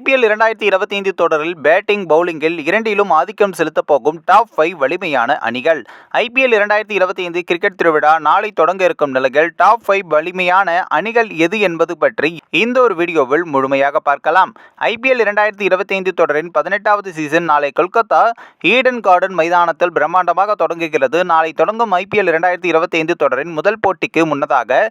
IPL இரண்டாயிரத்தி இருபத்தி ஐந்து தொடரில் பேட்டிங் பவுலிங்கில் இரண்டிலும் ஆதிக்கம் செலுத்தப் போகும் டாப் ஃபைவ் வலிமையான அணிகள். ஐபிஎல் இரண்டாயிரத்தி இருபத்தி ஐந்து கிரிக்கெட் திருவிழா நாளை தொடங்க இருக்கும் நிலையில் டாப் ஃபைவ் வலிமையான அணிகள் எது என்பது பற்றி இந்த ஒரு வீடியோவில் முழுமையாக பார்க்கலாம். ஐபிஎல் இரண்டாயிரத்தி இருபத்தி ஐந்து தொடரின் பதினெட்டாவது சீசன் நாளை கொல்கத்தா ஈடன் கார்டன் மைதானத்தில் பிரம்மாண்டமாக தொடங்குகிறது. நாளை தொடங்கும் ஐபிஎல் இரண்டாயிரத்தி இருபத்தி ஐந்து தொடரின் முதல் போட்டிக்கு முன்னதாக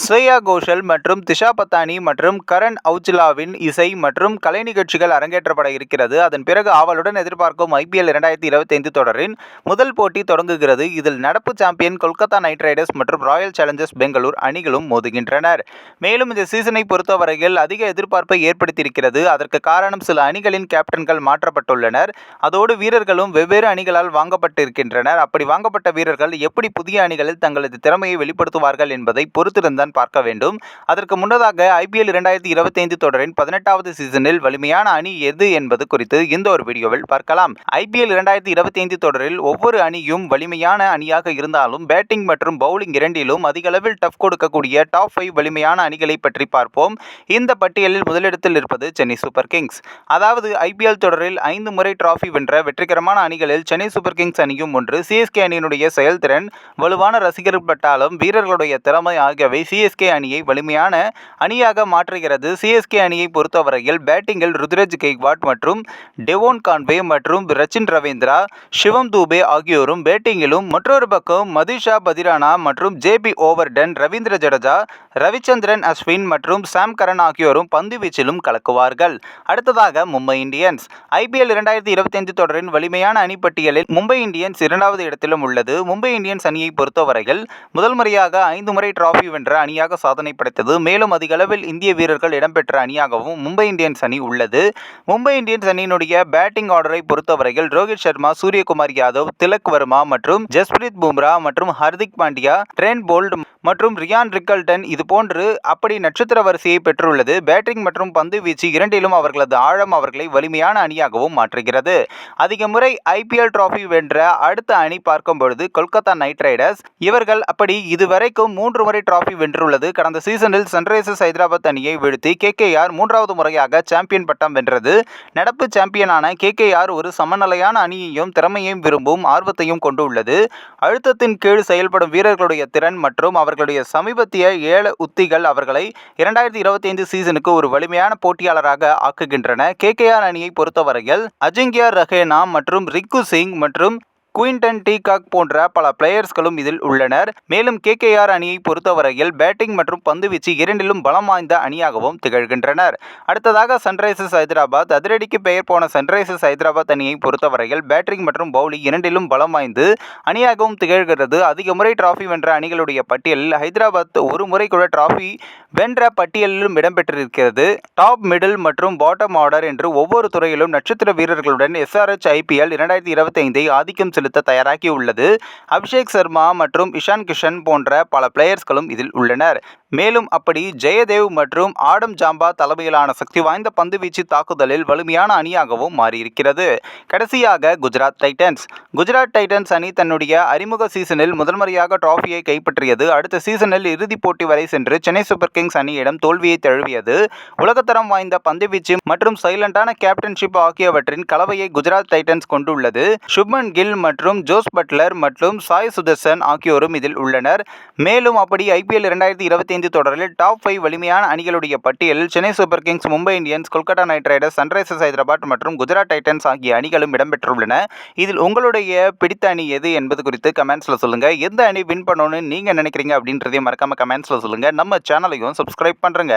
ஸ்ரேயா கோஷல் மற்றும் திஷா பத்தானி மற்றும் கரண் அவுச்சிலாவின் இசை மற்றும் கலை நிகழ்ச்சிகள் அரங்கேற்றப்பட இருக்கிறது. அதன் பிறகு ஆவலுடன் எதிர்பார்க்கும் ஐபிஎல் இரண்டாயிரத்தி இருபத்தைந்து தொடரின் முதல் போட்டி தொடங்குகிறது. இதில் நடப்பு சாம்பியன் கொல்கத்தா நைட் ரைடர்ஸ் மற்றும் ராயல் சேலஞ்சர்ஸ் பெங்களூர் அணிகளும் மோதுகின்றனர். மேலும் இந்த சீசனை பொறுத்தவரையில் அதிக எதிர்பார்ப்பை ஏற்படுத்தியிருக்கிறது. அதற்கு காரணம் சில அணிகளின் கேப்டன்கள் மாற்றப்பட்டுள்ளனர். அதோடு வீரர்களும் வெவ்வேறு அணிகளால் வாங்கப்பட்டிருக்கின்றனர். அப்படி வாங்கப்பட்ட வீரர்கள் எப்படி புதிய அணிகளில் தங்களது திறமையை வெளிப்படுத்துவார்கள் என்பதை பொறுத்திருந்த தான் பார்க்க வேண்டும். அதற்கு முன்னதாக ஐபிஎல் இரண்டாயிரத்தி இருபத்தி ஐந்து தொடரின் பதினெட்டாவது சீசனில் வலிமையான அணி எது என்பது குறித்து இந்த ஒரு வீடியோவில் பார்க்கலாம். ஐபிஎல் இரண்டாயிரத்தி இருபத்தி ஐந்து தொடரில் ஒவ்வொரு அணியும் வலிமையான அணியாக இருந்தாலும் பேட்டிங் மற்றும் பவுலிங் இரண்டிலும் அதிகளவில் டஃப் கொடுக்கக்கூடிய டாப் ஃபைவ் வலிமையான அணிகளை பற்றி பார்ப்போம். இந்த பட்டியலில் முதலிடத்தில் இருப்பது சென்னை சூப்பர் கிங்ஸ். அதாவது ஐபிஎல் தொடரில் ஐந்து முறை டிராஃபி வென்ற வெற்றிகரமான அணிகளில் சென்னை சூப்பர் கிங்ஸ் அணியும் ஒன்று சிஎஸ்கே அணியினுடைய செயல்திறன் வலுவான ரசிகர்கள் பட்டாலும் வீரர்களுடைய திறமை ஆகியவை சிஎஸ்கே அணியை வலிமையான அணியாக மாற்றுகிறது. சிஎஸ்கே அணியை பொறுத்தவரையில் பேட்டிங்கில் ருத்ரஜ் கெய்க்வாட் மற்றும் டெவோன் கான்வே மற்றும் ரச்சின் ரவீந்திரா சிவம் தூபே ஆகியோரும் பேட்டிங்கிலும் மற்றொரு பக்கம் மதிஷா பதிரானா மற்றும் ஜேபி ஓவர்டன் ரவீந்திர ஜடேஜா ரவிச்சந்திரன் அஸ்வின் மற்றும் சாம் கரன் ஆகியோரும் பந்து வீச்சிலும் கலக்குவார்கள். அடுத்ததாக மும்பை இந்தியன்ஸ். ஐபிஎல் இரண்டாயிரத்தி இருபத்தி ஐந்து தொடரின் வலிமையான அணி பட்டியலில் மும்பை இந்தியன்ஸ் இரண்டாவது இடத்திலும் உள்ளது. மும்பை இந்தியன்ஸ் அணியை பொறுத்தவரையில் முதல் முறையாக ஐந்து முறை டிராஃபி வென்ற அணியாக சாதனை படைத்தது. மேலும் அதிக அளவில் இந்திய வீரர்கள் இடம்பெற்ற அணியாகவும் மும்பை இந்தியன்ஸ் அணி உள்ளது. மும்பை இந்தியன்ஸ் அணியினுடைய பேட்டிங் ஆர்டரை பொறுத்தவரையில் ரோஹித் சர்மா சூரியகுமார் யாதவ் திலக் வர்மா மற்றும் ஜஸ்பிரித் பும்ரா மற்றும் ஹர்திக் பாண்டியா ட்ரென் போல்ட் மற்றும் ரியான் ரிக்கல்டன் இது போன்று அப்படி நட்சத்திர வரிசையை பெற்றுள்ளது. பேட்டிங் மற்றும் பந்து வீச்சு இரண்டிலும் அவர்களது ஆழம் அவர்களை வலிமையான அணியாகவும் மாற்றுகிறது. அதிக முறை ஐபிஎல் டிராஃபி வென்ற அடுத்த அணி பார்க்கும் பொழுது கொல்கத்தா நைட் ரைடர்ஸ் இவர்கள் அப்படி இதுவரைக்கும் மூன்று முறை டிராஃபி வென்றுள்ளது. கடந்த சீசனில் சன்ரைசர்ஸ் ஹைதராபாத் அணியை வீழ்த்தி கேகேஆர் மூன்றாவது முறையாக சாம்பியன் பட்டம் வென்றது. நடப்பு சாம்பியனான கேகேஆர் ஒரு சமநிலையான அணியையும் திறமையையும் விரும்பும் ஆர்வத்தையும் கொண்டுள்ளது. அழுத்தத்தின் கீழ் செயல்படும் வீரர்களுடைய திறன் மற்றும் அவர்களுடைய சமீபத்திய ஏழு உத்திகள் அவர்களை இரண்டாயிரத்தி இருபத்தி ஐந்து சீசனுக்கு ஒரு வலிமையான போட்டியாளராக ஆக்குகின்றன. கேகேஆர் அணியை பொறுத்தவரையில் அஜிங்கியா ரஹேனா மற்றும் ரிக்கு சிங் மற்றும் குயின்டன் டீகாக் போன்ற பல பிளேயர்ஸ்களும் இதில் உள்ளனர். மேலும் கேகேஆர் அணியை பொறுத்தவரையில் பேட்டிங் மற்றும் பந்துவீச்சு இரண்டிலும் பலம் வாய்ந்த அணியாகவும் திகழ்கின்றனர். அடுத்ததாக சன்ரைசர்ஸ் ஹைதராபாத். அதிரடிக்கு பெயர் போன சன்ரைசர்ஸ் ஹைதராபாத் அணியை பொறுத்தவரையில் பேட்டிங் மற்றும் பவுலிங் இரண்டிலும் பலம் வாய்ந்து அணியாகவும் திகழ்கிறது. அதிக முறை டிராஃபி வென்ற அணிகளுடைய பட்டியலில் ஹைதராபாத் ஒரு முறை கூட டிராஃபி வென்ற பட்டியலிலும் இடம்பெற்றிருக்கிறது. டாப் மிடில் மற்றும் பாட்டம் ஆர்டர் என்று ஒவ்வொரு துறையிலும் நட்சத்திர வீரர்களுடன் எஸ்ஆர்எச் ஐபிஎல் இரண்டாயிரத்தி இருபத்தி ஐந்தை ஆதிக்கம் செலுத்த தயாராகியுள்ளது அபிஷேக் சர்மா மற்றும் இஷான் கிஷன் போன்ற பல பிளேயர்ஸ்களும் இதில் உள்ளனர். மேலும் அப்படி ஜெயதேவ் மற்றும் ஆடம் ஜாம்பா தலைமையிலான சக்தி வாய்ந்த பந்துவீச்சு தாக்குதலில் வலிமையான அணியாகவும் மாறியிருக்கிறது. கடைசியாக குஜராத் டைட்டன்ஸ். குஜராத் டைட்டன்ஸ் அணி தன்னுடைய அறிமுக சீசனில் முதன்முறையாக டிராஃபியை கைப்பற்றியது. அடுத்த சீசனில் இறுதிப் போட்டி வரை சென்று சென்னை சூப்பர் கிங்ஸ் அணியிடம் தோல்வியை தழுவியது. உலகத்தரம் வாய்ந்த பந்துவீச்சு மற்றும் சைலண்டான கேப்டன்ஷிப் ஆகியவற்றின் கலவையை குஜராத் டைட்டன்ஸ் கொண்டுள்ளது. சுப்மன் கில் மற்றும் ஜோஸ் பட்லர் மற்றும் சாய் சுதர்சன் ஆகியோரும் இதில் உள்ளனர். மேலும் அப்படி ஐபிஎல் இரண்டாயிரத்தி இருபத்தி ஐந்து தொடரில் டாப் ஃபைவ் வலிமையான அணிகளுடைய பட்டியலில் Chennai Super Kings Mumbai Indians Kolkata Knight Riders Sunrisers Hyderabad மற்றும் குஜராத் டைட்டன்ஸ் ஆகிய அணிகளும் இடம்பெற்றுள்ளன. இதில் உங்களுடைய பிடித்த அணி எது என்பது குறித்து கமெண்ட்ஸில் சொல்லுங்கள் எந்த அணி வின் பண்ணணும்னு நீங்கள் நினைக்கிறீங்க அப்படின்றதையும் மறக்காமல் கமெண்ட்ஸில் சொல்லுங்கள் நம்ம சேனலையும் சப்ஸ்கிரைப் பண்ணுறங்க